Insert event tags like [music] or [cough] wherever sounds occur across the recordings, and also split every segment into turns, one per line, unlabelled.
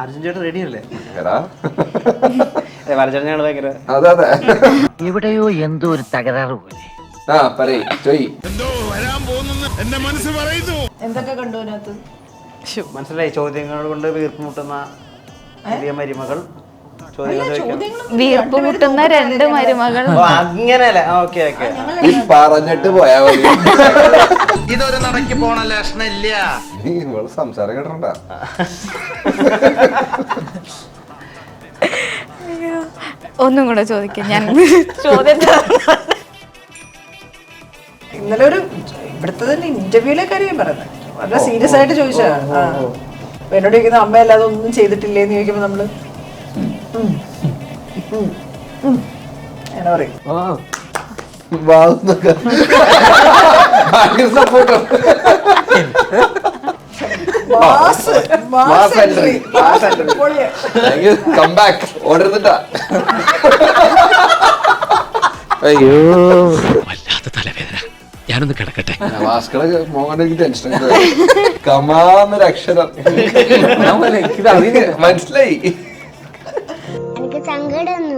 അർജുൻ ചേട്ടൻ റെഡി അല്ലേ? ഭയങ്കര
അതെ അതെ.
എവിടെയോ എന്തോ ഒരു തകരാറ് പോലെ.
ആ പറയ് ചോയ്.
എന്തൊക്കെ കണ്ടു അതിനകത്ത്?
മനസ്സിലായി ചോദ്യങ്ങൾ കൊണ്ട് വീർപ്പുമുട്ടുന്ന പുതിയ മരുമകൾ.
വീർപ്പ് മുട്ടുന്ന രണ്ട് മരുമകൾ
ഓ അങ്ങനെയല്ലേ? Okay
okay. പറഞ്ഞിട്ട് പോയാ മതി.
ഇതൊരു നടക്കി പോണ ലക്ഷണില്ല.
നീ ഇവൾ സംസാരം കേട്ടണ്ട
ഒന്നും കൂടെ ചോദിക്കാം ഞാൻ ചോദ്യം
ഇന്നലെ ഒരു ഇവിടുത്തെ തന്നെ ഇന്റർവ്യൂലെ കാര്യം പറയുന്നത്. വളരെ സീരിയസ് ആയിട്ട് ചോദിച്ചാ എന്നോട് ചോദിക്കുന്ന അമ്മ അല്ലാതെ ഒന്നും ചെയ്തിട്ടില്ലേന്ന് ചോദിക്കുമ്പോ നമ്മൾ ഉം, ഉം, ഉം. അങ്ങനെ പറയും
supporter
mass
Mass
mass
entry.
entry. Mass entry. പൊളിയാ.
കം ബാക്ക് ഓടരുന്നിട്ടാ. അയ്യോ.
വല്ലാത്ത തലവേദന. ഞാനൊന്ന് കിടക്കട്ടെ.
ടെൻഷൻ കമാന്നൊരു അക്ഷരം. മനസ്സിലായി.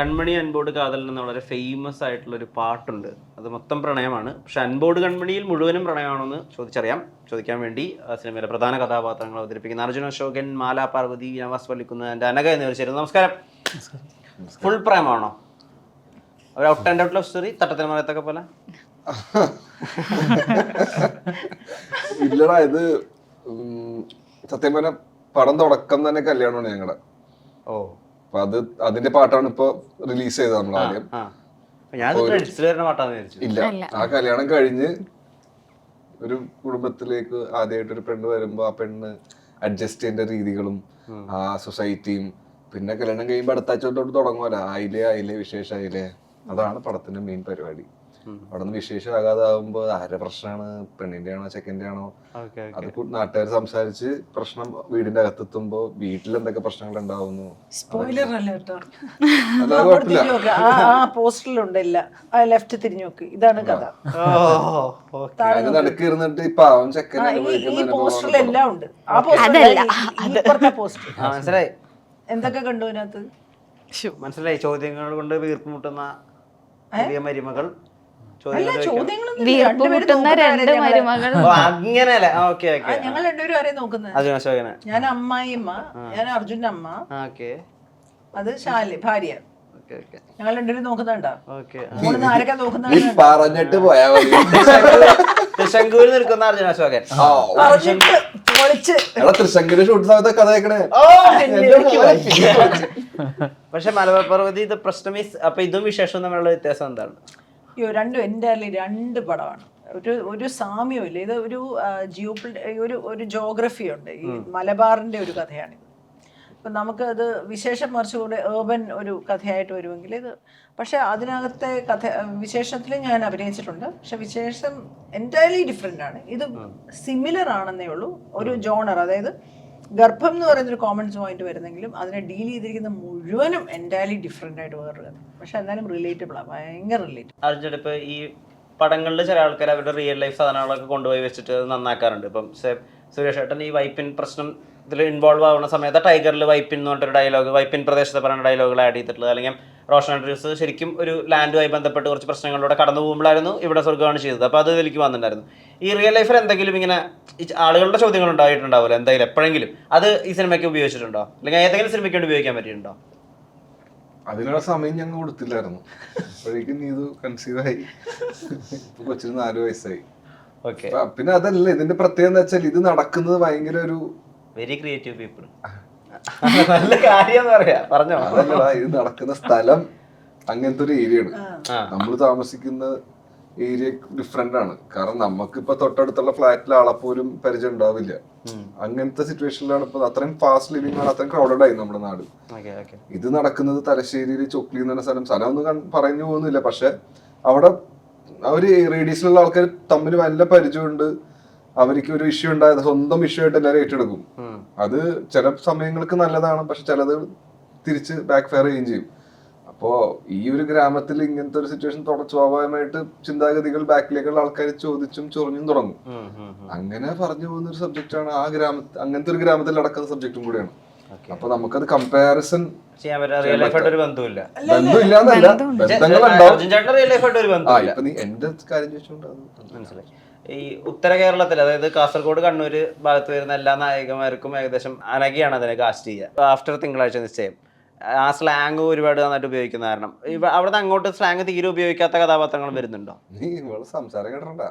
Kanmani Anbodu Kadhal എന്ന വളരെ ഫേമസ് ആയിട്ടുള്ള ഒരു പാട്ടുണ്ട്. അത് മൊത്തം പ്രണയമാണ്. പക്ഷെ അൻബോർഡ് കൺമണിയിൽ മുഴുവനും പ്രണയമാണെന്ന് ചോദിച്ചറിയാം. ചോദിക്കാൻ വേണ്ടി ആ സിനിമയിലെ പ്രധാന കഥാപാത്രങ്ങൾ അവതരിപ്പിക്കുന്ന അർജുന അശോകൻ മാല പാർവതി നവാസ് പള്ളിക്കുന്ന് എന്റെ അനക എന്നിവർ ചേരുന്നു. നമസ്കാരം. ഫുൾ പ്രേമാണോ ഒരു out and out love story തട്ടത്തിന് മറയത്തൊക്കെ പോലെ? [laughs]
ഇല്ലടാ ഇത് സത്യം പറഞ്ഞ പടം തുടക്കം തന്നെ കല്യാണമാണ് ഞങ്ങളുടെ
ഓ.
അപ്പൊ അത് അതിന്റെ പാട്ടാണ് ഇപ്പൊ റിലീസ് ചെയ്തത് നമ്മൾ ആദ്യം.
ഞാൻ പാട്ടാന്ന് വിചാരിച്ചു.
ഇല്ല. ആ കല്യാണം കഴിഞ്ഞ് ഒരു കുടുംബത്തിലേക്ക് ആദ്യമായിട്ട് ഒരു പെണ്ണ് വരുമ്പോ ആ പെണ്ണ് അഡ്ജസ്റ്റ് ചെയ്യേണ്ട രീതികളും ആ സൊസൈറ്റിയും പിന്നെ കല്യാണം കഴിയുമ്പോ അടുത്താഴ്ചോട്ട് തുടങ്ങുമല്ലോ ആയില്ലേ ആയില്ലേ വിശേഷ ആയില്ലേ അതാണ് പടത്തിന്റെ മെയിൻ പരിപാടി. അവിടെ നിന്ന് വിശേഷമാകാതെ ആകുമ്പോ ആരുടെ പ്രശ്നമാണ് പെണ്ണിന്റെ ആണോ ചെക്കന്റെ ആണോ അത് നാട്ടുകാർ സംസാരിച്ച് പ്രശ്നം വീടിന്റെ അകത്തെത്തുമ്പോ വീട്ടിൽ എന്തൊക്കെ പ്രശ്നങ്ങൾ ഉണ്ടാവുന്നു?
ലെഫ്റ്റ് തിരിഞ്ഞു നോക്ക്. ഇതാണ് കഥ.
നടുക്ക് ഇരുന്നിട്ട് ഇപ്പൊ അവൻ ചെക്കൻ
എല്ലാം ഉണ്ട്.
മനസ്സിലായി.
എന്തൊക്കെ കണ്ടു അതിനകത്ത്?
മനസ്സിലായി. ചോദ്യങ്ങൾ കൊണ്ട് വീർപ്പുമുട്ടുന്ന പുതിയ മരുമകൾ
രണ്ട് മരുമകൾ.
ഓ അങ്ങനെയല്ലേ? Okay okay.
ഞങ്ങൾ രണ്ടുപേരും ആരെയും നോക്കുന്നത്?
അർജുന അശോകനെ.
ഞാൻ അമ്മായിമ്മ ഞാൻ അർജുന്റെ അമ്മ.
ഓക്കെ.
അത് ശാലി ഭാര്യ.
Okay okay.
ഞങ്ങൾ രണ്ടുപേരും നോക്കുന്നുണ്ടോ?
ഓക്കെ
മൂന്ന് ആരൊക്കെ
നീ
നോക്കുന്നുണ്ട്
പറഞ്ഞിട്ട് പോയാ മതി.
തൃശങ്കൂരിൽ നിൽക്കുന്ന അർജുന അശോകൻ.
ആ,
പറഞ്ഞിട്ട് പൊളിച്ച്.
എടാ തൃശങ്കുരി ഷൂട്ട് സമയത്ത് കഥ കേക്കണേ
പക്ഷെ മലബാർ പർവതി ഇത് പ്രശ്നം അപ്പൊ ഇതും വിശേഷവും തമ്മിലുള്ള വ്യത്യാസം എന്താണ്?
അയ്യോ രണ്ടും എന്റെ രണ്ട് പടമാണ്. ഒരു ഒരു സാമ്യവും ഇല്ല ഇത് ഒരു ജിയോ ഒരു ഒരു ജോഗ്രഫി ഉണ്ട്. ഈ മലബാറിന്റെ ഒരു കഥയാണിത്. ഇപ്പം നമുക്ക് അത് വിശേഷം മറിച്ചുകൂടെ ഏർബൻ ഒരു കഥയായിട്ട് വരുമെങ്കിൽ ഇത് പക്ഷേ അതിനകത്തെ കഥ വിശേഷത്തിൽ ഞാൻ അഭിനയിച്ചിട്ടുണ്ട്. പക്ഷെ വിശേഷം എന്റയർലി ഡിഫറെന്റ് ആണ്. ഇത് സിമിലർ ആണെന്നേ ഉള്ളൂ. ഒരു ജോണർ അതായത് ഗർഭം എന്ന് പറയുന്നൊരു കോമൺ പോയിന്റ് വരുന്നെങ്കിലും അതിനെ ഡീൽ ചെയ്തിരിക്കുന്ന മുഴുവനും എന്റയർലി ഡിഫറെന്റ് ആയിട്ട് വേറൊരു കഥ. പക്ഷെ എന്തായാലും റിലേറ്റബിൾ ആണ് ഭയങ്കര റിലേറ്റബിൾ
അർജുൻ ഇപ്പോൾ ഈ പടങ്ങളിൽ ചില ആൾക്കാർ അവരുടെ റിയൽ ലൈഫ് സാധനങ്ങളൊക്കെ കൊണ്ടുപോയി വെച്ചിട്ട് നന്നാക്കാറുണ്ട്. ഇപ്പം സുരേഷ് ഏട്ടൻ ഈ വൈപ്പിൻ പ്രശ്നം ഇതിൽ ഇൻവോൾവ് ആവുന്ന സമയത്ത് ടൈഗറിൽ വൈപ്പിൻ എന്ന് പറഞ്ഞൊരു ഡയലോഗ് വൈപ്പിൻ പ്രദേശത്ത് പറയുന്ന ഡയലോഗുകൾ ആഡ് ചെയ്തിട്ടുള്ളത്. അല്ലെങ്കിൽ റോഷൻ ആൻഡ്രൂസ് ശരിക്കും ഒരു ലാൻഡുമായി ബന്ധപ്പെട്ട് കുറച്ച് പ്രശ്നങ്ങളിലൂടെ കടന്നു പോകുമ്പോഴായിരുന്നു ഇവിടെ സ്വർഗമാണ് ചെയ്തത്. അപ്പോൾ അത് ഇതിലേക്ക് വന്നിട്ടുണ്ടായിരുന്നു. ഈ റിയൽ ലൈഫിൽ എന്തെങ്കിലും ഇങ്ങനെ ആളുകളുടെ ചോദ്യങ്ങൾ ഉണ്ടായിട്ടുണ്ടാവില്ല? എന്തായാലും എപ്പോഴെങ്കിലും അത് ഈ സിനിമയ്ക്ക് ഉപയോഗിച്ചിട്ടുണ്ടോ? അല്ലെങ്കിൽ ഏതെങ്കിലും സിനിമയ്ക്ക് വേണ്ടി ഉപയോഗിക്കാൻ പറ്റിയിട്ടുണ്ടോ?
അതിനുള്ള സമയം ഞങ്ങൾ കൊടുത്തില്ലായിരുന്നു. അപ്പോഴേക്കും നീ ഇത് കൺസീവ് ആയി. ഇപ്പൊ കൊച്ചിന് നാല് വയസ്സായി. പിന്നെ അതല്ല ഇതിന്റെ പ്രത്യേകത എന്താ വെച്ചാൽ ഇത് നടക്കുന്നത് ഭയങ്കര ഒരു
വെരി ക്രിയേറ്റീവ് പീപ്പിൾ നല്ല കാര്യം പറയാ. പറഞ്ഞോ.
അതല്ലടാ ഇത് നടക്കുന്ന സ്ഥലം അങ്ങനത്തെ ഒരു ഏരിയ ആണ്. നമ്മൾ താമസിക്കുന്ന ഏരിയ ഡിഫറെന്റ് ആണ്. കാരണം നമുക്ക് ഇപ്പൊ തൊട്ടടുത്തുള്ള ഫ്ലാറ്റിൽ ആളെ ആളെപ്പോലും പരിചയം ഉണ്ടാവില്ല. അങ്ങനത്തെ സിറ്റുവേഷനിലാണ് ഇപ്പൊ അത്രയും ഫാസ്റ്റ് ലിവിംഗ് ആണ് അത്രയും ക്രൗഡഡ് ആയി നമ്മുടെ നാട്. ഇത് നടക്കുന്നത് തലശ്ശേരിയിൽ ചൊക്ലി എന്ന പറഞ്ഞ സ്ഥലം. സ്ഥലം ഒന്നും പറഞ്ഞു പോകുന്നില്ല പക്ഷെ അവിടെ ഒരു റേഡിയസിലുള്ള ആൾക്കാർ തമ്മിൽ നല്ല പരിചയമുണ്ട്. അവർക്ക് ഒരു ഇഷ്യൂ ഉണ്ടായത് സ്വന്തം ഇഷ്യൂ ആയിട്ട് എല്ലാവരും ഏറ്റെടുക്കും. അത് ചില സമയങ്ങൾക്ക് നല്ലതാണ് പക്ഷെ ചിലത് തിരിച്ച് ബാക്ക് ഫയർ ചെയ്യുകയും ചെയ്യും. അപ്പോ ഈ ഒരു ഗ്രാമത്തിൽ ഇങ്ങനത്തെ ഒരു സിറ്റുവേഷൻ സ്വാഭാവികമായിട്ട് ചിന്താഗതികൾ ബാക്കിലേക്കുള്ള ആൾക്കാർ ചോദിച്ചും ചൊറിഞ്ഞും തുടങ്ങും. അങ്ങനെ പറഞ്ഞു പോകുന്ന ഒരു സബ്ജക്റ്റ് ആണ് ആ ഗ്രാമ അങ്ങനത്തെ ഒരു ഗ്രാമത്തിൽ നടക്കുന്ന സബ്ജക്റ്റും കൂടിയാണ്. അപ്പൊ നമുക്കത് കമ്പാരിസൺ
ബന്ധമില്ല ഒരു
ആ ഇപ്പൊ നീ എന്റെ കാര്യം ചോദിച്ചോണ്ട്
മനസ്സിലായി. ഈ ഉത്തര കേരളത്തിൽ അതായത് കാസർഗോഡ് കണ്ണൂർ ഭാഗത്ത് വരുന്ന എല്ലാ നായകന്മാർക്കും ഏകദേശം അനഘയാണ് അതിനെ കാസ്റ്റ് ചെയ്യുക. ആഫ്റ്റർ തിങ്കളാഴ്ച നിശ്ചയം. ആ സ്ലാങ് ഒരുപാട് നന്നായിട്ട് ഉപയോഗിക്കുന്ന കാരണം. അവിടെ അവിടുന്ന് അങ്ങോട്ട് സ്ലാങ് തീരെ ഉപയോഗിക്കാത്ത കഥാപാത്രങ്ങൾ വരുന്നുണ്ടോ?
നീ സംസാരം കേട്ടണ്ട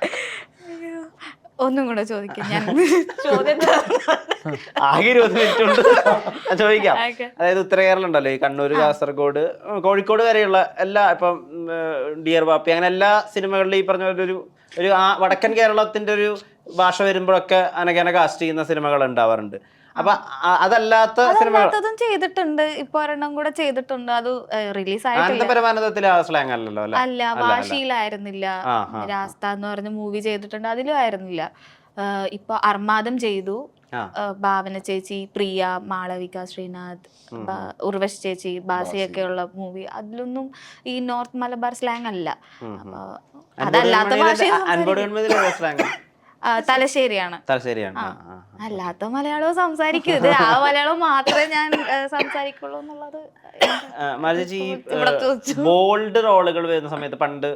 [laughs]
ഒന്നും കൂടെ ചോദിക്കാം ഞാൻ [laughs] ചോദ്യം
ആകെ ഇരുപത് മിനിറ്റ് ഉണ്ട്. ചോദിക്കാം. അതായത് ഉത്തര കേരളം ഉണ്ടല്ലോ ഈ കണ്ണൂർ കാസർഗോഡ് കോഴിക്കോട് വരെയുള്ള എല്ലാ ഇപ്പം ഡിയർ ബാപ്പി അങ്ങനെ എല്ലാ സിനിമകളിലും ഈ പറഞ്ഞ ഒരു ഒരു ആ വടക്കൻ കേരളത്തിന്റെ ഒരു ഭാഷ വരുമ്പോഴൊക്കെ അനകേന കാസ്റ്റ് ചെയ്യുന്ന സിനിമകൾ ഉണ്ടാവാറുണ്ട്. അപ്പൊ അതല്ലാത്ത
സിനിമകളും ചെയ്തിട്ടുണ്ട്. ഇപ്പൊ ഒരെണ്ണം കൂടെ ചെയ്തിട്ടുണ്ട്. അത് റിലീസ് ആയിട്ടില്ല.
സ്ലാങ് അല്ലല്ലോ അല്ല?
വാശിയിലായിരുന്നില്ല. രാസ്ത എന്ന് പറഞ്ഞ മൂവി ചെയ്തിട്ടുണ്ട്. അതിലും ആയിരുന്നില്ല. ഇപ്പൊ അർമാദം ചെയ്തു. ഭാവന ചേച്ചി പ്രിയ മാളവിക ശ്രീനാഥ് ഉർവശ് ചേച്ചി ബാസിയൊക്കെ ഉള്ള മൂവി അതിലൊന്നും ഈ നോർത്ത് മലബാർ സ്ലാങ് അല്ല. അപ്പൊ അതല്ലാത്ത ഭാഷ തലശ്ശേരിയാണ്.
തലശ്ശേരിയാണ്.
അല്ലാത്ത മലയാളവും സംസാരിക്കും ഇത് ആ മലയാളം മാത്രമേ ഞാൻ സംസാരിക്കുള്ളൂ എന്നുള്ളത്
ബോൾഡ് റോളുകൾ വരുന്ന സമയത്ത് പണ്ട്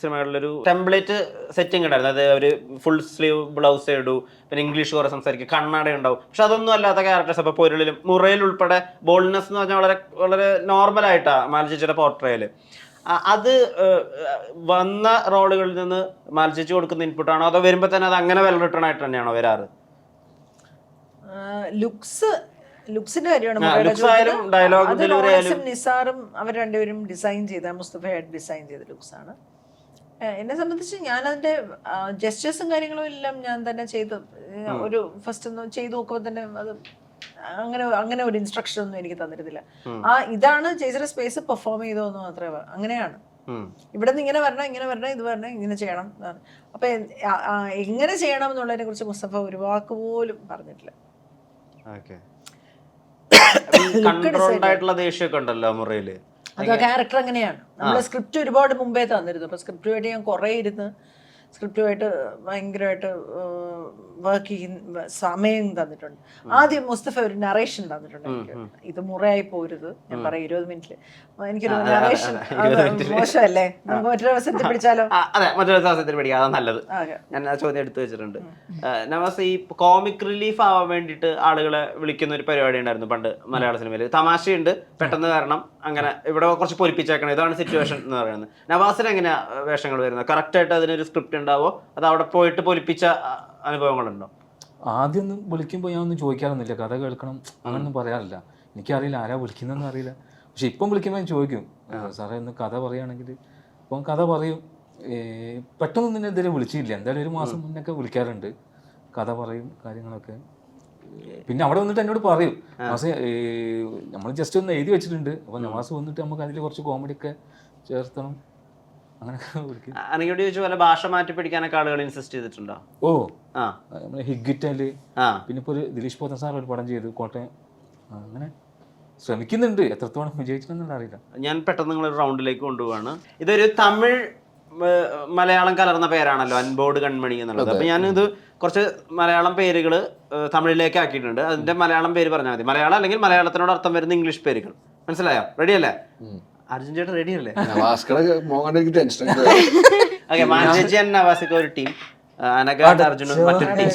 സിനിമകളിലൊരു ടെംപ്ലേറ്റ് സെറ്റിംഗ് ഉണ്ടായിരുന്നു. അതായത് ഒരു ഫുൾ സ്ലീവ് ബ്ലൗസ് ഇടൂ പിന്നെ ഇംഗ്ലീഷ് കുറെ സംസാരിക്കും. കണ്ണാട ഉണ്ടാവും. പക്ഷെ അതൊന്നും അല്ലാത്ത ക്യാരക്ടേഴ്സ് അപ്പൊ പൊരുളിലും മുറയിൽ ഉൾപ്പെടെ ബോൾഡ്നെസ് എന്ന് പറഞ്ഞാൽ വളരെ വളരെ നോർമൽ ആയിട്ടാണ് മാലചേച്ചിയുടെ പോർട്രേൽ അത് വന്ന റോളുകളിൽ നിന്ന് മാലചേച്ചി കൊടുക്കുന്ന ഇൻപുട്ട് ആണോ? അതോ വരുമ്പോൾ തന്നെ അത് അങ്ങനെ വെൽ റിട്ടേൺ ആയിട്ട് തന്നെയാണോ വരാറ്?
ലുക്സ് ലുക്സിന്റെ കാര്യമാണ്
ആയാലും.
നിസാറും അവർ രണ്ടുപേരും ഡിസൈൻ ചെയ്ത മുസ്തഫയായിട്ട് ഡിസൈൻ ചെയ്ത ലുക്സ് ആണ്. എന്നെ സംബന്ധിച്ച് ഞാൻ അതിന്റെ ജസ്റ്റേഴ്സും കാര്യങ്ങളും എല്ലാം ഞാൻ തന്നെ ചെയ്ത്. ഒരു ഫസ്റ്റ് ഒന്ന് ചെയ്ത് നോക്കുമ്പോൾ തന്നെ അത് അങ്ങനെ അങ്ങനെ ഒരു ഇൻസ്ട്രക്ഷൻ ഒന്നും എനിക്ക് തന്നിരുന്നില്ല. ആ ഇതാണ് ചേച്ചിയുടെ സ്പേസ് പെർഫോം ചെയ്തോന്ന് മാത്രമേ പറ- അങ്ങനെയാണ്. ഇവിടെ നിന്ന് ഇങ്ങനെ വരണം ഇങ്ങനെ വരണം ഇത് വരണം ഇങ്ങനെ ചെയ്യണം എന്നാണ്. അപ്പൊ എങ്ങനെ ചെയ്യണം എന്നുള്ളതിനെ കുറിച്ച് മുസ്തഫ ഒരു വാക്ക് പോലും പറഞ്ഞിട്ടില്ല. [coughs] അത് ക്യാരക്ടർ അങ്ങനെയാണ്. നമ്മൾ സ്ക്രിപ്റ്റ് ഒരുപാട് മുമ്പേ തന്നിരുന്നു. അപ്പൊ സ്ക്രിപ്റ്റുമായിട്ട് ഞാൻ കുറെ ഇരുന്ന് സ്ക്രിപ്റ്റുമായിട്ട് ഭയങ്കരമായിട്ട് വർക്ക് ചെയ്യുന്ന സമയം തന്നിട്ടുണ്ട്. ആദ്യം മുസ്തഫ ഒരു നറേഷൻ തന്നിട്ടുണ്ട് എനിക്ക്. ഇത് മുറയായി പോരുത്. ഞാൻ പറയാം ഇരുപത് മിനിറ്റിൽ എനിക്കൊരു നറേഷൻ മോശമല്ലേ? നമുക്ക് മറ്റൊരു അവസരത്തിൽ പിടിച്ചാലോ?
അതെ മറ്റൊരു അവസരത്തിൽ പഠിക്കുക അതാ നല്ലത്. ഞാൻ ആ ചോദ്യം എടുത്തു വെച്ചിട്ടുണ്ട്. നമസ് നവാസ് ഈ കോമിക് റിലീഫ് ആവാൻ വേണ്ടിയിട്ട് ആളുകളെ വിളിക്കുന്ന ഒരു പരിപാടി ഉണ്ടായിരുന്നു പണ്ട് മലയാള സിനിമയിൽ തമാശയുണ്ട് പെട്ടെന്ന് കാരണം. അങ്ങനെ ഇവിടെ കുറച്ച് പൊലിപ്പിച്ചേക്കണം. ഇതാണ് സിറ്റുവേഷൻ എന്ന് പറയുന്നത്. നവാസിന് എങ്ങനെയാ വേഷങ്ങൾ വരുന്നത്? കറക്റ്റ് ആയിട്ട് അതിനൊരു സ്ക്രിപ്റ്റ് ഉണ്ടാവോ? അത് അവിടെ പോയിട്ട് പൊലിപ്പിച്ച അനുഭവങ്ങളുണ്ടോ?
ആദ്യം ഒന്നും വിളിക്കുമ്പോൾ ഞാൻ ഒന്നും ചോദിക്കാറൊന്നുമില്ല. കഥ കേൾക്കണം അങ്ങനൊന്നും പറയാറില്ല. എനിക്കറിയില്ല ആരാ വിളിക്കുന്നതെന്ന് അറിയില്ല. പക്ഷെ ഇപ്പം വിളിക്കുമ്പോൾ ഞാൻ ചോദിക്കും. സാറേ ഒന്ന് കഥ പറയുകയാണെങ്കിൽ ഇപ്പം കഥ പറയും. പെട്ടെന്ന് നിന്നെ ഇതുവരെ വിളിച്ചില്ല. എന്തായാലും ഒരു മാസം മുന്നൊക്കെ വിളിക്കാറുണ്ട്. കഥ പറയും കാര്യങ്ങളൊക്കെ. പിന്നെ അവിടെ വന്നിട്ട് എന്നോട് പറയും നവാസെ നമ്മൾ ജസ്റ്റ് ഒന്ന് എഴുതി വെച്ചിട്ടുണ്ട്. അപ്പോൾ നമാസ് വന്നിട്ട് നമുക്ക് അതിൽ കുറച്ച് കോമഡി ഒക്കെ ചേർത്തണം. അങ്ങനെയൊക്കെ
ചോദിച്ചു പോലെ ഭാഷ മാറ്റി പിടിക്കാനൊക്കെ ആളുകൾ ഇൻസിസ്റ്റ് ചെയ്തിട്ടുണ്ടോ?
ഓ.
ആ.
നമ്മൾ
ഹിഗിറ്റൽ
പിന്നെ ഇപ്പോൾ ഒരു ദിലീഷ് പോത്തൻ സാർ ഒരു പടം ചെയ്തു കോട്ടയം. അങ്ങനെ ശ്രമിക്കുന്നുണ്ട്. എത്രത്തോളം വിജയിച്ചിട്ടുണ്ടെന്നുള്ള അറിയില്ല.
ഞാൻ പെട്ടെന്ന് നിങ്ങളൊരു റൗണ്ടിലേക്ക് കൊണ്ടുപോവാണ്. ഇതൊരു തമിഴ് മലയാളം കലർന്ന പേരാണല്ലോ അൻബോർഡ് കൺമണി എന്നുള്ളത്. അപ്പൊ ഞാനിത് കുറച്ച് മലയാളം പേരുകൾ തമിഴിലേക്ക് ആക്കിയിട്ടുണ്ട്. അതിന്റെ മലയാളം പേര് പറഞ്ഞാൽ മതി. മലയാളം അല്ലെങ്കിൽ മലയാളത്തിനോട് അർത്ഥം വരുന്ന ഇംഗ്ലീഷ് പേരുകൾ. മനസ്സിലായോ? റെഡി അല്ലേ? അർജുൻ ചേട്ടൻ റെഡി അല്ലേ? ഓക്കെ മാനേജ് ആൻഡ് നവാസിക്ക് ഒരു ടീം അർജുനും മറ്റൊരു ടീം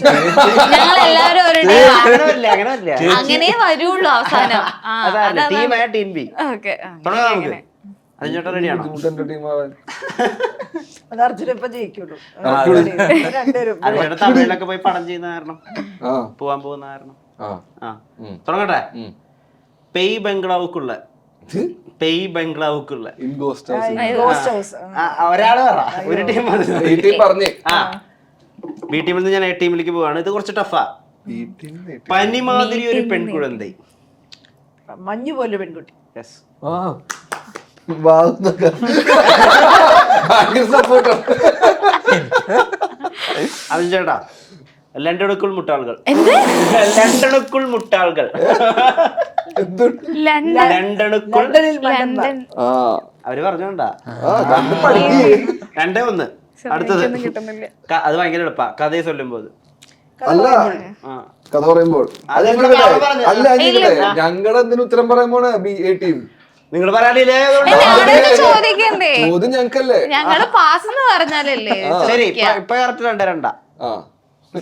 അങ്ങനെ
വരുള്ളൂ അവസാനം.
അതല്ല
അതാണ്.
ടീം ടീം ബി
ഓക്കെ
തുടങ്ങാം നമുക്ക്. അർജുൻ ചേട്ടൻ റെഡിയാണോ?
ബുദ്ധിമുട്ടെന്റെ ടീം ആവാൻ.
അത് അർജുന ഇപ്പൊ ജയിക്കുള്ളൂ.
ജയിക്കുള്ളൂ.
രണ്ടുപേരും.
അർജുൻ തമിഴിലൊക്കെ പോയി പടം ചെയ്യുന്ന കാരണം
ആ.
പോവാൻ പോകുന്ന കാരണം.
ആ.
തുടങ്ങട്ടെ. പെയ് ബംഗ്ലാവുക്കുള്ള. പെയ് ബംഗ്ലാവുക്കുള്ള.
In ghost house
ghost house
ആ, ഒരാൾ പറ. ഒരു ടീം
പറഞ്ഞേ.
ആ. ബി ടീമിൽ നിന്ന് ഞാൻ എ ടീമിലേക്ക് പോവാണ്. ഇത് കുറച്ച് ടഫാ
പനി
മാതിരി ഒരു പെൺകുഴന്തൈ
മഞ്ഞു പോലെ പെൺകുട്ടി.
യെസ്
വാവുന്നൊക്കെ. ഭയങ്കര സപ്പോർട്ടാണ്
അത് ചേട്ടാ ലണ്ടണുക്കുൾ മുട്ടാളുകൾ. ലണ്ടണക്കുൾ മുട്ടാളുകൾ.
എന്തുണ്ട്
ലണ്ടൻ.
ലണ്ടണക്കുൾ.
ലണ്ടൻ.
ആ.
അവർ പറഞ്ഞോണ്ടാ? രണ്ടേ ഒന്ന്. അടുത്തത്.
എനിക്കൊന്നും കിട്ടുന്നില്ല.
ക- അത് ഭയങ്കര എളുപ്പാ. കഥയെ ചൊല്ലുമ്പോ
അല്ല കഥ പറയുമ്പോൾ.
അത്
ഞങ്ങളുടെ അല്ല ഞങ്ങളുടെ എന്തിനു ഉത്തരം പറയുമ്പോണ് ബി എ ടീം.
നിങ്ങൾ പറയാനില്ലേ?
ചോദിക്കണ്ടേ?
ചോദ്യം ഞങ്ങൾക്കല്ലേ?
ഞങ്ങൾ പാസ് എന്ന് പറഞ്ഞാലല്ലേ
ശരി ഇപ്പൊ- ഇപ്പൊ കറക്റ്റ് രണ്ട രണ്ടാ.
ആ.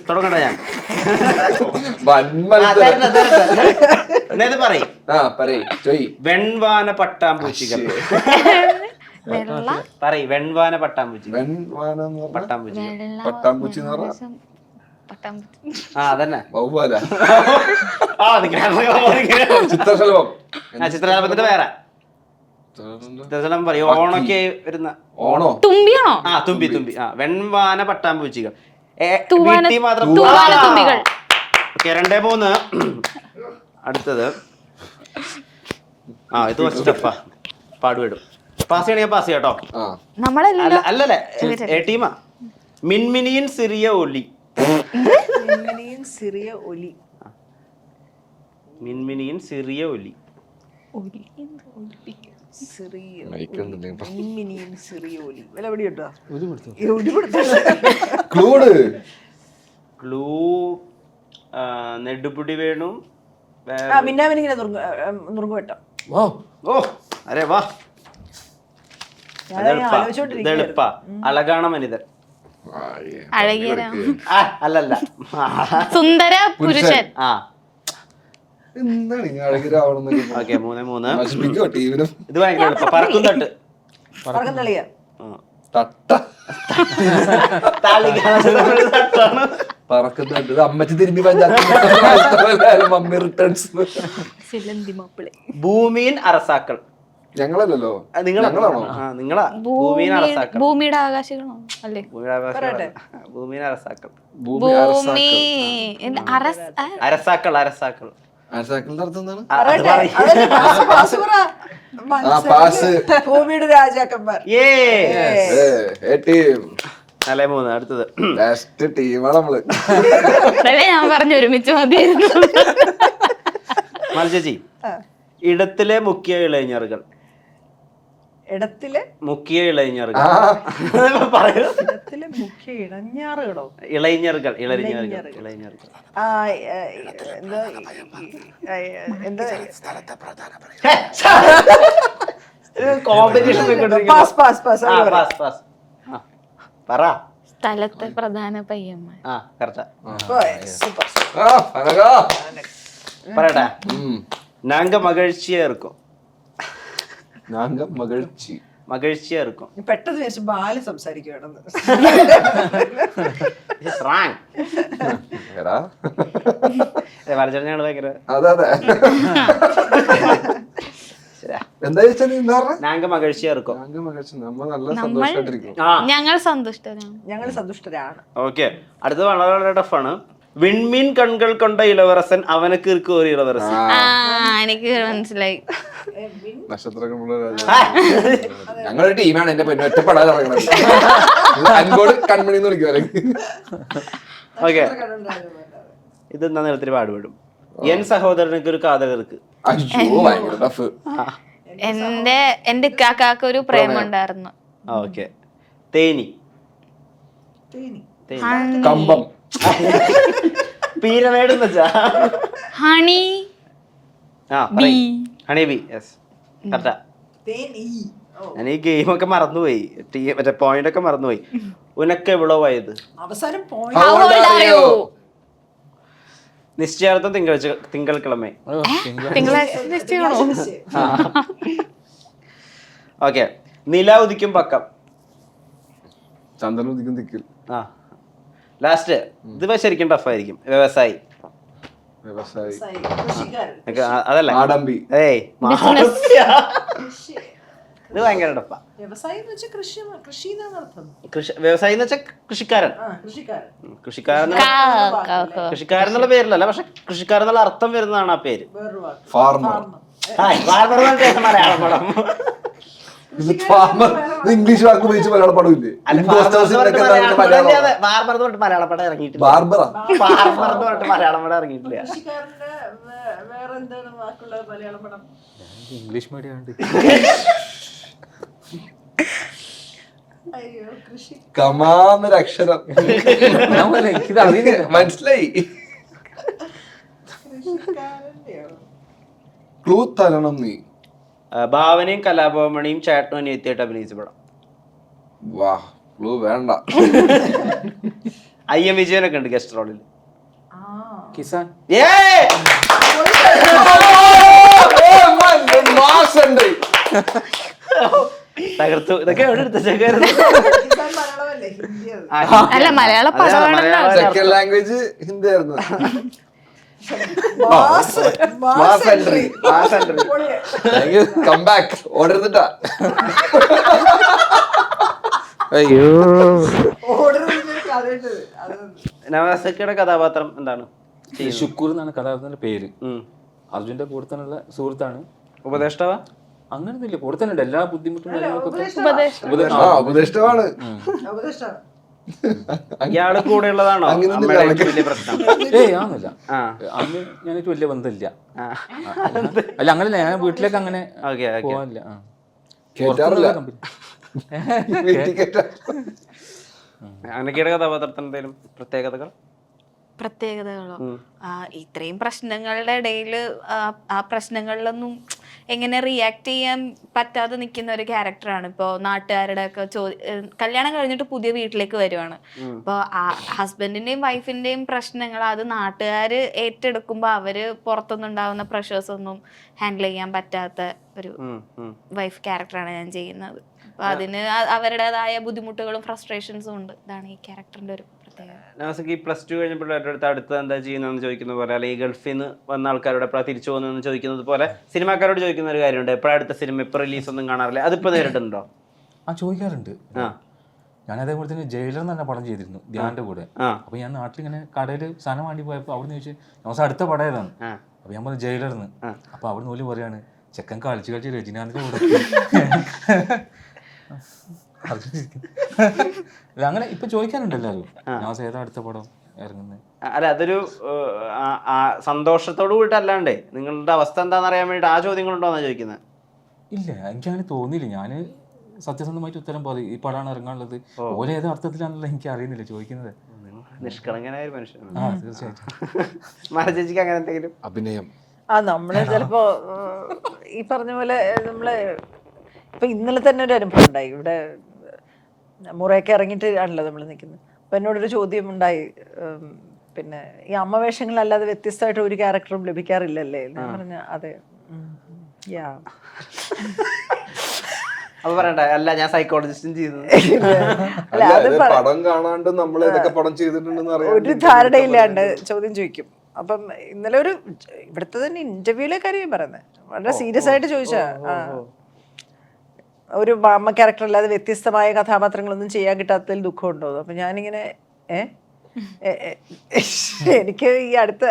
തുടങ്ങണ്ട ഞാൻ.
വൻ
ആ,
മത്സരം
തരണം, തരണം. എന്നാ ഇത് പറയും.
ആ പറയ് ചോയ്.
വെൺവാന പട്ടാമ്പൂച്ചികൾ
വെള്ള.
പറയ് വെൺവാന പട്ടാമ്പൂച്ചികൾ
വെൻ വാനം എന്ന് പറഞ്ഞാ?
പട്ടാമ്പൂച്ചികൾ
വെള്ള
പട്ടാമ്പൂച്ചി എന്ന് പറഞ്ഞാ?
ദിവസം പട്ടാമ്പൂച്ചി.
ആ അതന്നെ. ആ
ചിത്രശലഭം.
ആ ചിത്രശലഭത്തിന്റെ വേറെ. ചിത്രശലഭം പറയും. ഓണൊക്കെ വരുന്ന
ഓണോ?
തുമ്പിയാണോ?
ആ തുമ്പി തുമ്പി. ആ വെൺവാന പട്ടാമ്പൂച്ചികൾ. ഓക്കെ രണ്ടേ മൂന്ന്. അടുത്തത്. ആ ഇത് കുറച്ച് ടഫാ പാടുവിടും പാസ് ചെയ്യണേ പാസ് ചെയ്യാട്ടോ അല്ലല്ലേ. ഏ ടീമാ മിൻമിനിയൻ സിറിയ ഒലി.
മിൻമിനിയും സിറിയ ഒലി.
മിൻമിനിയൻ സിറിയ ഒലി.
ഒലി?
ക്ലൂ നെടുപുടി വേണു.
മിന്നാമിനിങ്ങനെ നുറുങ്ങ് വെട്ടം.
ഓ അരെ വാ. അളകാണ മനിതൻ. അല്ലല്ല.
സുന്ദര പുരുഷൻ.
ആ. ഓക്കെ ഇത്
അമ്മച്ചി റിട്ടേൺസ്
ഭൂമിയിൻ അറസാക്കൾ.
ഞങ്ങളല്ലല്ലോ.
നിങ്ങളാണോ നിങ്ങളാ? ഭൂമിയിൽ അറസാക്കൾ.
ഭൂമിയുടെ ആകാശങ്ങളോ അല്ലേ?
ഭൂമിയുടെ അറസാക്കൾ. അറസാക്കൾ.
ഭൂമി അറസാക്കൾ അർത്ഥം എന്താണ്
പറയ്.
പാസ്.
ഭൂമിയുടെ രാജാക്കന്മാർ.
ഏ
ഏ, ഏ ടീം.
മൂന്ന് അടുത്തത്.
ലാസ്റ്റ് ടീമാണ് നമ്മൾ.
അതല്ലേ ഞാൻ പറഞ്ഞു ഒരുമിച്ച് മതിയായിരുന്നു.
മൽചേച്ചി ഇടത്തിലെ മുഖ്യ ഇളഞ്ഞറുകൾ
ഇടത്തിലെ
മുഖ്യ ഇളഞ്ഞറുകൾ
ആ.
പറയൂ
ഇടത്തിലെ മുഖ്യ ഇടഞ്ഞാറുകളോ
ഇളഞ്ഞറുകൾ ഇളഞ്ഞറുകൾ. ഇളഞ്ഞറുകൾ
ആ എന്താ എന്താ
competition
pass pass pass pass പറ.
പറ.
സ്ഥലത്തെ പ്രധാന പയ്യന്മാർ.
ആ
നാങ്ക. സൂപ്പർ.
പറയട്ടെ
ഉം.
நாங்க மகிழ்ச்சியா இருக்கோம்
നാങ്ക മകഴ്ചി
மகிழ்ச்சியா இருக்கோம்
നീ പെട്ടെന്ന് വെച്ച് ബാല് സംസാരിക്കുകയാണെന്ന്
റാങ്
എടാ
വരച്ചെണ്ണയാണ് ഭയങ്കര
അതെ അതെ
ശരിയാ.
എന്താ ചോദിച്ചാ നീ എന്താ പറഞ്ഞ
நாங்க மகிழ்ச்சியா இருக்கோம்
നാങ്ക മകഴ്ചി നമ്മ നല്ല സന്തോഷമായിട്ടിരിക്കും
ആ
ഞങ്ങൾ സന്തുഷ്ടരാണ്
ഞങ്ങൾ സന്തുഷ്ടരാണ്
ഓക്കെ അടുത്തത് വളരെ വളരെ ടഫാണ് വിൺമീൻ കൺകൾ കൊണ്ട ഇളവരസൻ അവനക്ക് ഇരിക്കും ഒരു ഇളവരസൻ.
എനിക്ക് മനസ്സിലായി.
ഞങ്ങളൊരു ടീമാണ് എന്റെ പെണ്ണ് ഒറ്റപ്പെടാതെ [laughs] അൻപോട് കൺമണി എന്ന് വിളിക്കും
ഓക്കെ. ഇത് എന്നാ നിലത്തിൽ പാടുപെടും. എൻ സഹോദരനക്ക് ഒരു
കാതലിർക്ക്.
എന്റെ എന്റെ കാക്കാക്ക് ഒരു പ്രേമുണ്ടായിരുന്നു
ഓക്കെ. തേനി.
കമ്പം.
പീരമേട് എന്ന് വെച്ചാ?
ഹണി.
ആ ഹണി. ബി യെസ് കറക്റ്റാ.
തേനി ഓ.
ഞാൻ ഈ ഗെയിമൊക്കെ മറന്നുപോയി. ടീ മറ്റേ പോയിന്റ് ഒക്കെ മറന്നുപോയി. ഉനക്ക് എവിടോ പോയത്
അവസാനം?
നിശ്ചയാർത്ഥം തിങ്കളാഴ്ച
തിങ്കൾ നിശ്ചയമാണോ?
ഓക്കെ നില ഉദിക്കും പക്കം.
ചന്ദ്രൻ ഉദിക്കും ദിക്കിൽ
ആ. ലാസ്റ്റ് ഇത് ശരിക്കും ടഫായിരിക്കും വ്യവസായി. അതല്ല.
ആഡംബി
ഏയ് ഇത് ഭയങ്കര ടഫാ
വ്യവസായം എന്ന് വെച്ചാൽ
കൃഷിക്കാരൻ.
കൃഷിക്കാരൻ.
കൃഷിക്കാരൻ എന്നുള്ള- പേരിലല്ല പക്ഷെ കൃഷിക്കാരൻ എന്നുള്ള അർത്ഥം വരുന്നതാണ് ആ പേര്.
ഫാർമർ
ഫാർമർ മലയാളം പടം.
Farmer. ഇംഗ്ലീഷ് വാക്ക് ഉപയോഗിച്ച് മലയാള പടം ഇല്ലേ
ബാർബർ എന്ന് പറഞ്ഞിട്ട് മലയാള പടം ഇറങ്ങിയിട്ടില്ല.
ബാർബറ
ബാർബർ എന്ന് പറഞ്ഞിട്ട് മലയാളം പടം ഇറങ്ങിയിട്ടില്ല.
കൃഷിക്കാരന്റെ വേറെ എന്താണ് വാക്കുള്ള മലയാളം പടം?
ഇംഗ്ലീഷ് മീഡിയം ഉണ്ട്
അയ്യോ കൃഷി.
കമാന്നൊരു അക്ഷരം. മനസ്സിലായി? ക്ലൂ തരണം നീ.
ഭാവനയും കലാഭവമണിയും ചേട്ടനും അനിയത്തിയായിട്ട് അഭിനയിച്ച പടം
വാ ക്ലൂ വേണ്ട.
ഐ എം വിജയനൊക്കെ ഉണ്ട് ഗസ്റ്റ് റോളിൽ
കിസാൻ.
തകർത്തു. ഇതൊക്കെ എവിടെ എടുത്ത
അല്ല മലയാള
ലാംഗ്വേജ് ഹിന്ദി ആയിരുന്നു. Mass mass entry mass entry come back ഓടരുന്നിട്ടാ അയ്യോ
നവാസക്കയുടെ കഥാപാത്രം എന്താണ്?
ശുക്കൂർ എന്നാണ് കഥാപാത്രത്തിന്റെ പേര്. അർജുന്റെ കൂടെ തന്നെയുള്ള സുഹൃത്താണ്.
ഉപദേഷ്ടാവാ?
അങ്ങനൊന്നുമില്ല. കൂടെ തന്നെ ഉണ്ട് എല്ലാ ബുദ്ധിമുട്ടും
ഉപദേഷ്ടാവാണ്.
ഉപദേഷ്ടാവാണ് [laughs]
ഇയാൾ കൂടെ ഉള്ളതാണോ വലിയ പ്രശ്നം. [laughs]
ഏയ് അന്ന് വലിയ ബന്ധമില്ല. അല്ല അങ്ങനെ ഞാൻ വീട്ടിലേക്ക് അങ്ങനെ
അങ്ങനെ
പോവാനില്ല
കഥാപാത്രത്തിന് എന്തെങ്കിലും പ്രത്യേകതകൾ?
പ്രത്യേകതകളോ? ആ, ഇത്രയും പ്രശ്നങ്ങളുടെ ഇടയിൽ ആ പ്രശ്നങ്ങളിലൊന്നും എങ്ങനെ റിയാക്ട് ചെയ്യാൻ പറ്റാതെ നിൽക്കുന്ന ഒരു ക്യാരക്ടറാണ് ഇപ്പോൾ നാട്ടുകാരുടെ ഒക്കെ കല്യാണം കഴിഞ്ഞിട്ട് പുതിയ വീട്ടിലേക്ക് വരുവാണ്. അപ്പോൾ ആ ഹസ്ബൻഡിന്റെയും വൈഫിന്റെയും പ്രശ്നങ്ങൾ അത് നാട്ടുകാർ ഏറ്റെടുക്കുമ്പോൾ അവർ പുറത്തുനിന്നുണ്ടാവുന്ന പ്രഷേഴ്സ് ഒന്നും ഹാൻഡിൽ ചെയ്യാൻ പറ്റാത്ത ഒരു. വൈഫ് ക്യാരക്ടറാണ് ഞാൻ ചെയ്യുന്നത്. അപ്പോൾ അതിന് അവരുടേതായ ബുദ്ധിമുട്ടുകളും ഫ്രസ്ട്രേഷൻസും ഉണ്ട്. ഇതാണ് ഈ ക്യാരക്ടറിന്റെ ഒരു പ്രത്യേകത
ഈ പ്ലസ് ടു കഴിഞ്ഞപ്പോൾ എന്റെ അടുത്ത് അടുത്ത് എന്താ ചെയ്യുന്നതെന്ന് ചോദിക്കുന്ന പോലെ അല്ലെങ്കിൽ ഗൾഫിൽ നിന്ന് വന്ന ആൾക്കാരോട് എപ്പോഴാണ് തിരിച്ചു പോകുന്നതെന്ന് ചോദിക്കുന്നത് പോലെ സിനിമാക്കാരോട് ചോദിക്കുന്ന ഒരു കാര്യമുണ്ട്. എപ്പോഴാണ് അടുത്ത സിനിമ ഇപ്പോൾ റിലീസ് ഒന്നും കാണാറില്ല. അതിപ്പോൾ നേരിട്ടുണ്ടോ?
ആ ചോദിക്കാറുണ്ട്.
ആ.
ഞാൻ അതേപോലെ തന്നെ ജയിലർ എന്ന് തന്നെ പടം ചെയ്തിരുന്നു ധ്യാന്റെ കൂടെ. അപ്പൊ ഞാൻ നാട്ടിൽ ഇങ്ങനെ കടയിൽ സാധനം വാണ്ടി പോയപ്പോൾ അവിടെ നിന്ന് ചോദിച്ചു ഞങ്ങൾ അടുത്ത പടം ഏതാണ്? അപ്പൊ ഞാൻ പറഞ്ഞു ജയിലർന്ന് അപ്പൊ അവിടെ നിന്ന് പറയാണ് ചെക്കൻ കളിച്ച് കളിച്ച് രജനീകാന്തിന്റെ കൂടെ. [laughs] അല്ല, അങ്ങനെ ഇപ്പൊ ചോദിക്കാനുണ്ടല്ലോ എല്ലാവരും. ഞാൻ ഏതാ അടുത്ത പടം ഇറങ്ങുന്നത്
അല്ല അതൊരു സന്തോഷത്തോടു കൂടി അല്ലാണ്ട് നിങ്ങളുടെ അവസ്ഥ എന്താണെന്ന് അറിയാൻ വേണ്ടിയിട്ട് ആ ചോദ്യങ്ങളുണ്ടോന്നാ ചോദിക്കുന്നത്
ഇല്ല എനിക്കങ്ങനെ തോന്നിയില്ല. ഞാൻ സത്യസന്ധമായിട്ട് ഉത്തരം പോലെ ഈ പടമാണ് ഇറങ്ങാനുള്ളത്. ഓരോ ഏത് അർത്ഥത്തിലാണല്ലോ എനിക്ക് അറിയുന്നില്ല ചോദിക്കുന്നത്.
നിഷ്കളങ്കനായ ഒരു മനുഷ്യൻ
ആ തീർച്ചയായിട്ടും. [laughs]
അങ്ങനെ എന്തെങ്കിലും?
അഭിനയം.
ആ നമ്മൾ ചിലപ്പോ ഈ പറഞ്ഞ പോലെ നമ്മൾ ഇപ്പൊ ഇന്നലെ തന്നെ ഒരു അനുഭവം ഉണ്ടായി. ഇവിടെ മുറയൊക്കെ ഇറങ്ങിയിട്ട് ആണല്ലോ നമ്മൾ നിൽക്കുന്നത് അപ്പം എന്നോടൊരു ചോദ്യം ഉണ്ടായി പിന്നെ ഈ അമ്മ വേഷങ്ങളല്ലാതെ വ്യത്യസ്തമായിട്ട് ഒരു ക്യാരക്ടറും ലഭിക്കാറില്ലല്ലേ? എന്ന് പറഞ്ഞ അതെ. യാ.
അപ്പൊ പറയണ്ട അല്ല ഞാൻ സൈക്കോളജിസ്റ്റും ചെയ്തത് [laughs]
പടം കാണാണ്ട് നമ്മൾ ഇതൊക്കെ പടം ചെയ്തിട്ടുണ്ടെന്ന്
ഒരു ധാരണയില്ലാണ്ട് ചോദ്യം ചോദിക്കും. അപ്പം ഇന്നലെ ഒരു ഇവിടുത്തെ തന്നെ ഇന്റർവ്യൂലെ കാര്യം പറയുന്നത് വളരെ സീരിയസ് ആയിട്ട് ചോദിച്ചാ. ഒരു അമ്മ ക്യാരക്ടർ അല്ലാതെ വ്യത്യസ്തമായ കഥാപാത്രങ്ങളൊന്നും ചെയ്യാൻ കിട്ടാത്തതിൽ ദുഃഖമുണ്ടോ അപ്പൊ ഞാനിങ്ങനെ ഏ എനിക്ക് ഈ അടുത്ത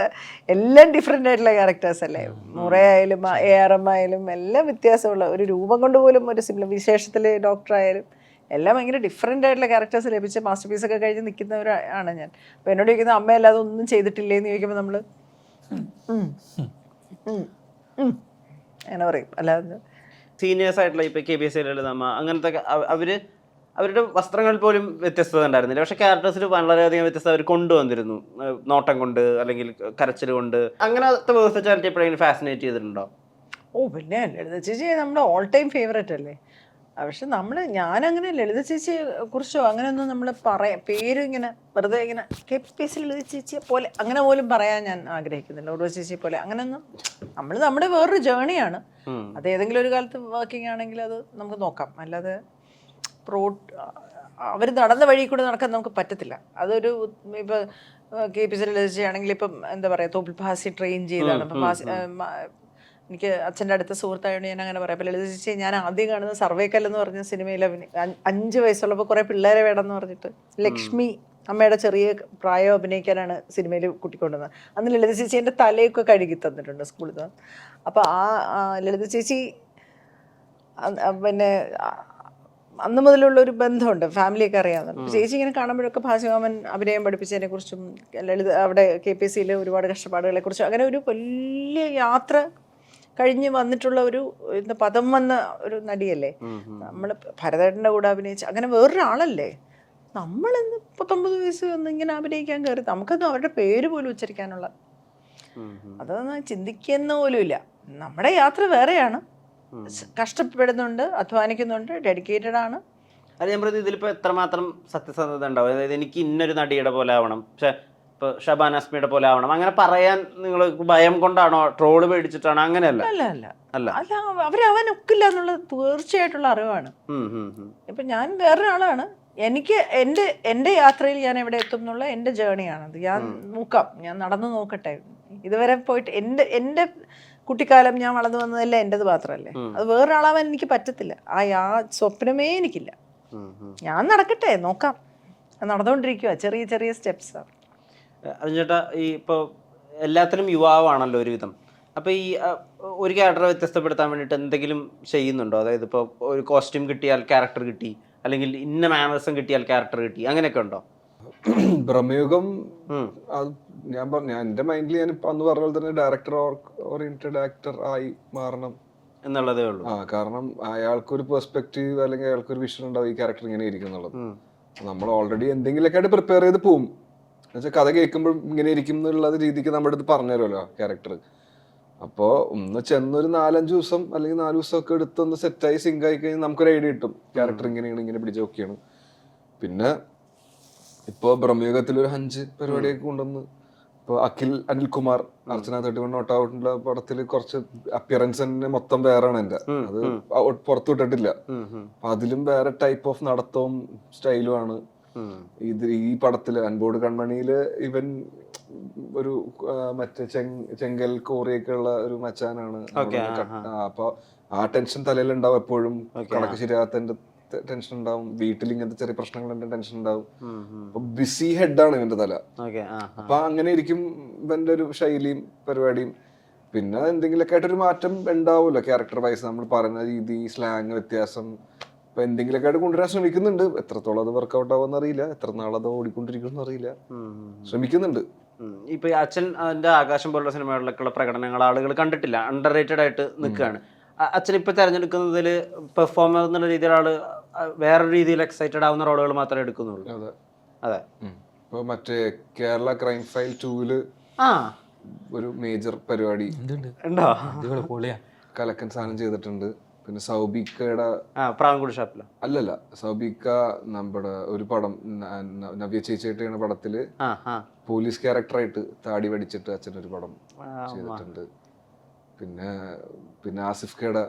എല്ലാം ഡിഫറെന്റ് ആയിട്ടുള്ള ക്യാരക്ടേഴ്സ് അല്ലേ മുറയായാലും എ ആർ എം ആയാലും എല്ലാം വ്യത്യാസമുള്ള ഒരു രൂപം കൊണ്ട് പോലും ഒരു സിമിലർ വിശേഷത്തിൽ ഡോക്ടർ ആയാലും എല്ലാം ഭയങ്കര ഡിഫറെന്റ് ആയിട്ടുള്ള ക്യാരക്ടേഴ്സ് ലഭിച്ച് മാസ്റ്റർ പീസ് ഒക്കെ കഴിഞ്ഞ് നിൽക്കുന്നവരാണ് ഞാൻ അപ്പോൾ എന്നോട് ചോദിക്കുന്ന അമ്മ അല്ലാതെ ഒന്നും ചെയ്തിട്ടില്ലേ എന്ന് ചോദിക്കുമ്പോൾ നമ്മൾ അങ്ങനെ പറയും അല്ലാതെ
സീനിയേഴ്സ് ആയിട്ടുള്ള ഇപ്പൊ കെ ബി എസ് ലളിതമ്മ അങ്ങനത്തെ ഒക്കെ അവ- അവർ അവരുടെ വസ്ത്രങ്ങൾ പോലും വ്യത്യസ്തത ഉണ്ടായിരുന്നില്ല. പക്ഷെ ക്യാരക്ടേഴ്സിൽ വളരെയധികം വ്യത്യസ്തത അവർ കൊണ്ടുവന്നിരുന്നു. നോട്ടം കൊണ്ട് അല്ലെങ്കിൽ കരച്ചിൽ കൊണ്ട്. അങ്ങനത്തെ വേഴ്സറ്റാലിറ്റി എപ്പോഴെങ്കിലും ഫാസിനേറ്റ് ചെയ്തിട്ടുണ്ടോ?
ഓ പിന്നെ ചേച്ചി നമ്മുടെ ഓൾ ടൈം ഫേവറേറ്റ് അല്ലേ? പക്ഷെ നമ്മൾ ഞാനങ്ങനെ ലളിത ചേച്ചിയെ കുറിച്ചോ അങ്ങനെയൊന്നും നമ്മൾ പറയാം പേര് ഇങ്ങനെ വെറുതെ ഇങ്ങനെ കെ പി എസ് ലളിത ചേച്ചിയെ പോലെ അങ്ങനെ പോലും പറയാൻ ഞാൻ ആഗ്രഹിക്കുന്നില്ല. ഉർവ ചേച്ചിയെ പോലെ അങ്ങനെയൊന്നും നമ്മൾ നമ്മുടെ വേറൊരു ജേണിയാണ്. അത് ഏതെങ്കിലും ഒരു കാലത്ത് വർക്കിംഗ് ആണെങ്കിൽ അത് നമുക്ക് നോക്കാം. അല്ലാതെ റോഡ് അവർ നടന്ന വഴി കൂടെ നടക്കാൻ നമുക്ക് പറ്റത്തില്ല. അതൊരു ഇപ്പോൾ കെ പി സി ചേച്ചിയാണെങ്കിൽ ഇപ്പം എന്താ പറയുക തോപ്പിൽ ഭാസി ട്രെയിൻ ചെയ്താണ്. അപ്പം എനിക്ക് അച്ഛന്റെ അടുത്ത സുഹൃത്തായതുകൊണ്ട് ഞാൻ അങ്ങനെ പറയാം. ലളിത ചേച്ചി ഞാൻ ആദ്യം കാണുന്ന സർവേക്കൽ എന്ന് പറഞ്ഞ സിനിമയിൽ അഭിനയി അഞ്ച് വയസ്സുള്ളപ്പോൾ കുറേ പിള്ളേരെ വേണമെന്ന് പറഞ്ഞിട്ട് ലക്ഷ്മി അമ്മയുടെ ചെറിയ പ്രായം അഭിനയിക്കാനാണ് സിനിമയിൽ കൂട്ടിക്കൊണ്ടുവന്നത്. അന്ന് ലളിത ചേച്ചി എന്റെ തലയൊക്കെ കഴുകി തന്നിട്ടുണ്ട് സ്കൂളിൽ നിന്ന്. അപ്പോൾ ആ ലളിത ചേച്ചി പിന്നെ അന്ന് മുതലുള്ള ഒരു ബന്ധമുണ്ട് ഫാമിലിയൊക്കെ അറിയാവുന്നുണ്ട് ചേച്ചി ഇങ്ങനെ കാണുമ്പോഴൊക്കെ ഭാസ്യമാമൻ അഭിനയം പഠിപ്പിച്ചതിനെ കുറിച്ചും ലളിത അവിടെ കെ പി എസ് സിയിലെ ഒരുപാട് കഷ്ടപ്പാടുകളെ കുറിച്ചും അങ്ങനെ ഒരു വലിയ യാത്ര കഴിഞ്ഞ് വന്നിട്ടുള്ള ഒരു എന്താ പദം വന്ന ഒരു നടിയല്ലേ? നമ്മൾ ഭരതേട്ടന്റെ കൂടെ അഭിനയിച്ച് അങ്ങനെ വേറൊരാളല്ലേ? നമ്മളിന്ന് പത്തൊമ്പത് വയസ്സ് വന്ന് ഇങ്ങനെ അഭിനയിക്കാൻ കയറി നമുക്കൊന്നും അവരുടെ പേര് പോലും ഉച്ചരിക്കാനുള്ള അതൊന്നും ചിന്തിക്കുന്ന പോലുമില്ല ഇല്ല. നമ്മുടെ യാത്ര വേറെയാണ്. കഷ്ടപ്പെടുന്നുണ്ട് അധ്വാനിക്കുന്നുണ്ട് ഡെഡിക്കേറ്റഡ് ആണ്.
അതെ ഞാൻ പറയുന്നത് ഇതിലിപ്പോൾ എത്രമാത്രം സത്യസന്ധത ഉണ്ടാവും? അതായത് എനിക്ക് ഇന്നൊരു നടിയുടെ പോലെ ആവണം. പക്ഷെ ഇപ്പോൾ ഷബാൻ അസ്മിയുടെ പോലെ ആവണം. അങ്ങനെ പറയാൻ നിങ്ങൾ ഭയം കൊണ്ടാണോ? ട്രോൾ പേടിച്ചിട്ടാണോ? അങ്ങനെയല്ല.
അല്ല അല്ല.
അല്ല.
അല്ല അവരവൻ ഒക്കില്ല എന്നുള്ളത് തീർച്ചയായിട്ടുള്ള അറിവാണ്.
ഇപ്പൊ.
ഇപ്പം ഞാൻ വേറൊരാളാണ്. എനിക്ക് എന്റെ എന്റെ യാത്രയിൽ ഞാൻ എവിടെ എത്തും എന്നുള്ള എന്റെ ജേണിയാണത് ഞാൻ നോക്കാം. ഞാൻ നടന്നു നോക്കട്ടെ. ഇതുവരെ പോയിട്ട് എന്റെ എന്റെ കുട്ടിക്കാലം ഞാൻ വളർന്നു വന്നതല്ല എന്റെത് മാത്രമല്ലേ അത് വേറൊരാളാവാൻ എനിക്ക് പറ്റത്തില്ല. ആ യാ സ്വപ്നമേ എനിക്കില്ല. ഞാൻ നടക്കട്ടെ നോക്കാം. നടന്നുകൊണ്ടിരിക്കുക ചെറിയ ചെറിയ സ്റ്റെപ്സാണ്
ചേട്ടാ ഈ ഇപ്പോൾ എല്ലാത്തിനും യുവാവാണല്ലോ ഒരുവിധം. അപ്പോൾ ഈ ഒരു ക്യാരക്ടറെ വ്യത്യസ്തപ്പെടുത്താൻ വേണ്ടിയിട്ട് എന്തെങ്കിലും ചെയ്യുന്നുണ്ടോ? അതായത് ഇപ്പോൾ ഒരു കോസ്റ്റ്യൂം കിട്ടിയാൽ ക്യാരക്ടർ കിട്ടി അല്ലെങ്കിൽ ഇന്ന മാനേഴ്സം കിട്ടിയാൽ ക്യാരക്ടർ കിട്ടി അങ്ങനെയൊക്കെ ഉണ്ടോ? [clears throat]
ബ്രഹ്മയുഗം അത് ഞാൻ പറഞ്ഞു എന്റെ മൈൻഡിൽ ഞാൻ ഇപ്പൊ അന്ന് പറഞ്ഞ പോലെ തന്നെ ഡയറക്ടർ ഓറിയന്റഡ് ആക്ടർ ആയി മാറണം.
എന്നുള്ളതേ ഉള്ളൂ.
ആ കാരണം അയാൾക്കൊരു പെർസ്പെക്റ്റീവ് അല്ലെങ്കിൽ അയാൾക്കൊരു വിഷൻ ഉണ്ടാവും ഈ ക്യാരക്ടർ ഇങ്ങനെ
ഇരിക്കുന്നുള്ളത്
നമ്മൾ ഓൾറെഡി എന്തെങ്കിലുമൊക്കെ ആയിട്ട് പ്രിപ്പയർ ചെയ്ത് പോവും. എന്നുവെച്ചാൽ കഥ കേൾക്കുമ്പോൾ ഇങ്ങനെ ഇരിക്കും എന്നുള്ള രീതിക്ക് നമ്മുടെ അടുത്ത് പറഞ്ഞു തരുമല്ലോ ക്യാരക്ടർ അപ്പോൾ ഒന്ന് ചെന്നൊരു നാലഞ്ച് ദിവസം അല്ലെങ്കിൽ നാല് ദിവസം ഒക്കെ എടുത്ത് ഒന്ന് സെറ്റായി സിങ്ക് ആയി കഴിഞ്ഞാൽ നമുക്കൊരു ഐഡിയ കിട്ടും. ക്യാരക്ടർ ഇങ്ങനെയാണ് ഇങ്ങനെ പിടിച്ച് നോക്കിയാണ്. പിന്നെ ഇപ്പോൾ ബ്രഹ്മയുഗത്തിൽ ഒരു ഹഞ്ച് പരിപാടിയൊക്കെ കൊണ്ടുവന്ന് ഇപ്പോൾ Akhil Anilkumar Archana thirty one not ഔട്ടിന്റെ പടത്തിൽ കുറച്ച് അപ്പിയറൻസ് തന്നെ മൊത്തം വേറെയാണ് എന്റെ അത് പുറത്തു വിട്ടിട്ടില്ല. അതിലും വേറെ ടൈപ്പ് ഓഫ് നടത്തവും സ്റ്റൈലും ആണ്.
ഉം.
ഇത് ഈ പടത്തിൽ അൻപോട് കൺമണിയിൽ ഇവൻ ഒരു മറ്റേ ചെങ് ചെങ്കൽ കോറിയൊക്കെ ഉള്ള ഒരു മച്ചാനാണ്. അപ്പൊ ആ ടെൻഷൻ തലയിൽ ഉണ്ടാവും
എപ്പോഴും
കണക്ക് ശരിയാത്തതിന്റെ ടെൻഷൻ ഉണ്ടാവും വീട്ടിൽ ഇങ്ങനത്തെ ചെറിയ പ്രശ്നങ്ങൾ ടെൻഷൻ ഉണ്ടാവും. അപ്പൊ ബിസി ഹെഡാണ് ഇവന്റെ തല. അപ്പൊ അങ്ങനെ ഇരിക്കും ഇവന്റെ ഒരു ശൈലിയും പരിപാടിയും. പിന്നെ എന്തെങ്കിലുമൊക്കെ ആയിട്ടൊരു മാറ്റം ഉണ്ടാവുമല്ലോ ക്യാരക്ടർ വൈസ് നമ്മൾ പറയുന്ന രീതി സ്ലാങ് വ്യത്യാസം ഇപ്പൊ എന്തെങ്കിലുമൊക്കെ ആയിട്ട് കൊണ്ടുവരാൻ ശ്രമിക്കുന്നുണ്ട്. എത്രത്തോളം അത് വർക്കൗട്ട് ആവുമെന്ന് അറിയില്ല. എത്ര നാളത് ഓടിക്കൊണ്ടിരിക്കുമെന്ന് അറിയില്ല. ശ്രമിക്കുന്നുണ്ട്.
ഇപ്പൊ അച്ഛൻ അതിന്റെ ആകാശം പോലുള്ള സിനിമകളിലൊക്കെയുള്ള പ്രകടനങ്ങൾ ആളുകൾ കണ്ടിട്ടില്ല. അണ്ടർ റേറ്റഡ് ആയിട്ട് നിൽക്കുകയാണ്. അച്ഛൻ ഇപ്പൊ തെരഞ്ഞെടുക്കുന്നതിൽ പെർഫോമർ എന്നുള്ള രീതിയിൽ ആൾ വേറെ വേറൊരു രീതിയിൽ എക്സൈറ്റഡ് ആവുന്ന റോളുകൾ മാത്രമേ എടുക്കുന്നുള്ളൂ.
അതെ.
അതെ.
ഇപ്പൊ മറ്റേ കേരള ക്രൈം ഫയൽ ടൂവിൽ
ആ.
ഒരു മേജർ പരിപാടി.
ഉണ്ടോ?
പൊളിയാ?
കലക്കൻ സാധനം ചെയ്തിട്ടുണ്ട്. പിന്നെ സൗബിക്കയുടെ
പ്രാവൻകുടി ഷാപ്പില?
അല്ലല്ല സൗബിക്ക നമ്മുടെ ഒരു പടം നവ്യ ചേച്ചിയുടെ
പടത്തിൽ.
പോലീസ് ക്യാരക്ടറായിട്ട് താടി വടിച്ചിട്ട് അച്ഛൻ ഒരു പടം ചെയ്തിട്ടുണ്ട്. പിന്നെ പിന്നെ ആസിഫ് കയുടെ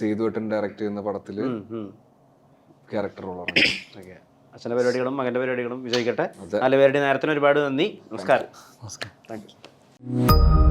സേതുവട്ടൻ ഡയറക്ട് ചെയ്യുന്ന
പടത്തിൽ.
ക്യാരക്ടർ റോളാണ്
അച്ഛന്റെ അച്ഛന്റെ പരിപാടികളും മകന്റെ പരിപാടികളും വിജയിക്കട്ടെ. നല്ല പേരുടെ നേരത്തിന് ഒരുപാട് നന്ദി. നമസ്കാരം.
നമസ്കാരം.
Thank you